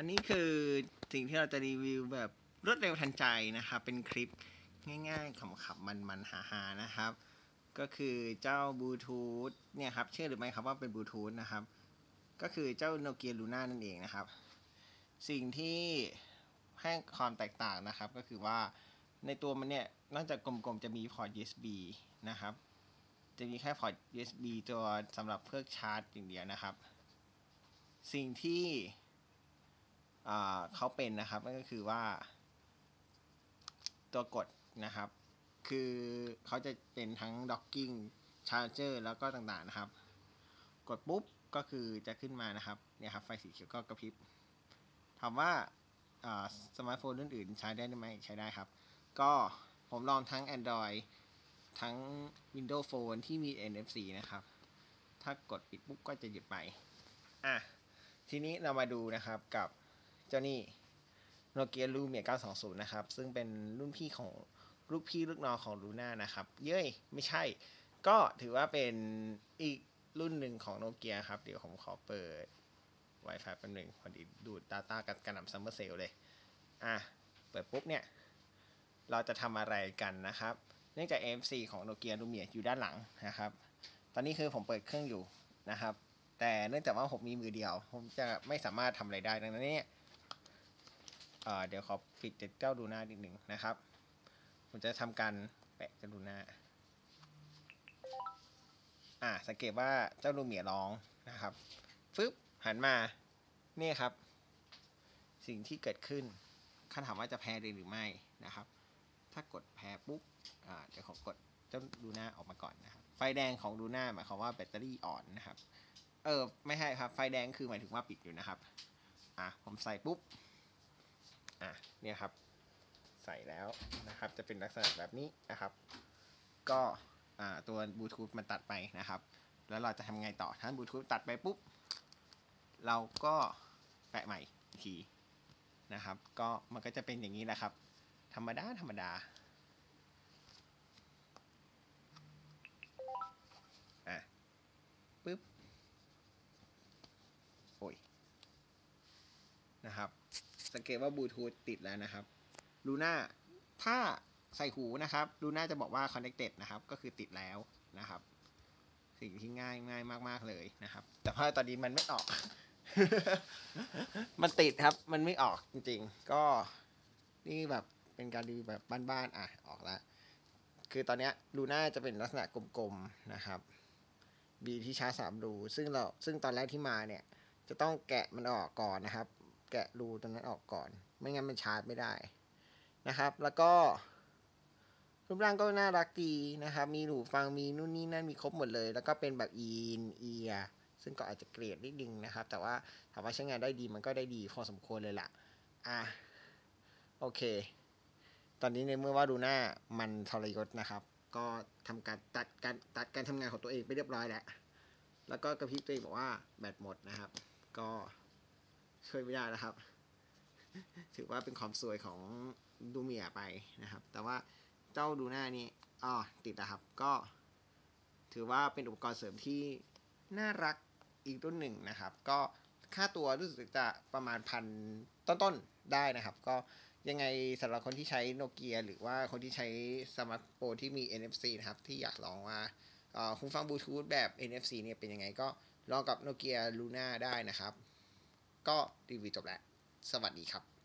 อันนี้คือสิ่งที่เราจะรีวิวแบบรวดเร็วทันใจนะครับ เป็นคลิปง่ายๆขำๆมันๆหาๆนะครับ ก็คือเจ้าบลูทูธเนี่ยครับเชื่อหรือไม่ครับว่าเป็นบลูทูธนะครับ ก็คือเจ้าโนเกียลูน่านั่นเองนะครับ สิ่งที่ให้ความแตกต่างนะครับก็คือว่าในตัวมันเนี่ยนอกจากกลมๆจะมีพอร์ต USB นะครับ จะมีแค่พอร์ต USB ตัวสำหรับเพื่อชาร์จอย่างเดียวนะครับ สิ่งที่ เขาเป็นนะครับก็คือว่า ตัวกดนะครับ คือเขาจะเป็นทั้ง docking charger แล้วก็ต่างๆนะครับ กดปุ๊บก็คือจะขึ้นมานะครับเนี่ยครับไฟสีเขียวก็กระพริบถามว่าอ่าสมาร์ทโฟนรุ่นอื่นใช้ได้ไหมใช้ได้ครับ ก็ผมลองทั้ง Android ทั้ง Windows Phone ที่มี NFC นะครับ ถ้ากดปิดปุ๊บก็จะหยุดไป อะ ทีนี้เรามาดูนะครับกับ เจ้านี่โนเกียลูเมีย920 นะครับ ซึ่งเป็นรุ่นพี่ของลูกพี่ลูกน้องของลูน่านะครับ เย้ย ไม่ใช่ ก็ถือว่าเป็นอีกรุ่นหนึ่งของโนเกียครับ เดี๋ยวผมขอเปิด Wi-Fi แป๊บหนึ่งพอดีดูด Data กันกระหน่ำซัมเมอร์เซลเลย อะ เปิดปุ๊บเนี่ย เราจะทำอะไรกันนะครับ เนื่องจาก AMC ของโนเกียลูเมียอยู่ด้านหลังนะครับ ตอนนี้คือผมเปิดเครื่องอยู่นะครับ แต่เนื่องจากว่าผมมีมือเดียว ผมจะไม่สามารถทำอะไรได้ดังนั้นเนี่ย เดี๋ยวขอปิดเจ้าดูหน้านิดหนึ่งนะครับ ผมจะทำการแปะเจ้าดูหน้าอ่าสังเกตว่าเจ้าลูเมียร้องนะครับฟึบหันมานี่ครับ สิ่งที่เกิดขึ้นคำถามว่าจะแพ้หรือไม่นะครับ ถ้ากดแพ้ปุ๊บอ่าเดี๋ยวผมกดเจ้าดูหน้าออกมาก่อนนะครับ ไฟแดงของดูหน้าหมายความว่าแบตเตอรี่อ่อนนะครับ เออไม่ใช่ครับไฟแดงคือหมายถึงว่าปิดอยู่นะครับอะผมใส่ปุ๊บ อะเนี่ยครับ ใส่แล้วนะครับ จะเป็นลักษณะแบบนี้นะครับ ก็อ่าตัวบลูทูธมันตัดไปนะครับ แล้วเราจะทำไงต่อถ้าบลูทูธตัดไปปุ๊บ เราก็แปะใหม่อีกทีนะครับ ก็มันก็จะเป็นอย่างนี้แหละครับ ธรรมดาธรรมดาอะปึ๊บโอ้ยนะครับ สังเกตว่าบลูทูธติดแล้วนะครับลูน่าถ้าใส่หูนะครับลูน่าจะบอกว่า connected นะครับ ก็คือติดแล้วนะครับ สิ่งที่ง่ายง่ายมากๆเลยนะครับ แต่ว่าตอนนี้มันไม่ออก มันติดครับ มันไม่ออกจริง ๆ ก็นี่แบบเป็นการรีวิวแบบบ้านๆอะออกแล้วคือตอนนี้ลูน่าจะเป็นลักษณะกลมๆนะครับบีที่ชาร์จสามรูซึ่งเราซึ่งตอนแรกที่มาเนี่ย จะต้องแกะมันออกก่อนนะครับ แกะรูตรงนั้นออกก่อน ไม่งั้นมันชาร์จไม่ได้นะครับ แล้วก็รูปร่างก็น่ารักดีนะครับ มีหูฟังมีนู่นนี่นั่นมีครบหมดเลย แล้วก็เป็นแบบอีนเอียซึ่งก็อาจจะเกรดนิดนึงนะครับ แต่ว่าถามว่าใช้งานได้ดีมันก็ได้ดีพอสมควรเลยล่ะ อะ โอเค ตอนนี้ในเมื่อว่าดูหน้ามันทรยศนะครับ ก็ทำการตัดการตัดการทำงานของตัวเองไปเรียบร้อยแล้ว แล้วก็กระพริบตัวเองบอกว่าแบตหมดนะครับ ก็ ช่วยไม่ได้นะครับ ถือว่าเป็นความสวยของดูเมียไปนะครับ แต่ว่าเจ้าดูหน้านี่อ๋อติดนะครับ ก็ถือว่าเป็นอุปกรณ์เสริมที่น่ารักอีกรุ่นหนึ่งนะครับ ก็ค่าตัวรู้สึกจะประมาณพันต้นๆได้นะครับ ก็ยังไงสำหรับคนที่ใช้โนเกียหรือว่าคนที่ใช้สมาร์ทโฟนที่มี NFC นะครับ ที่อยากลองว่าเอ่อหูฟังบลูทูธแบบ NFC เนี่ยเป็นยังไงก็ลองกับโนเกียลูน่าได้นะครับ ก็รีวิวจบแล้ว สวัสดีครับ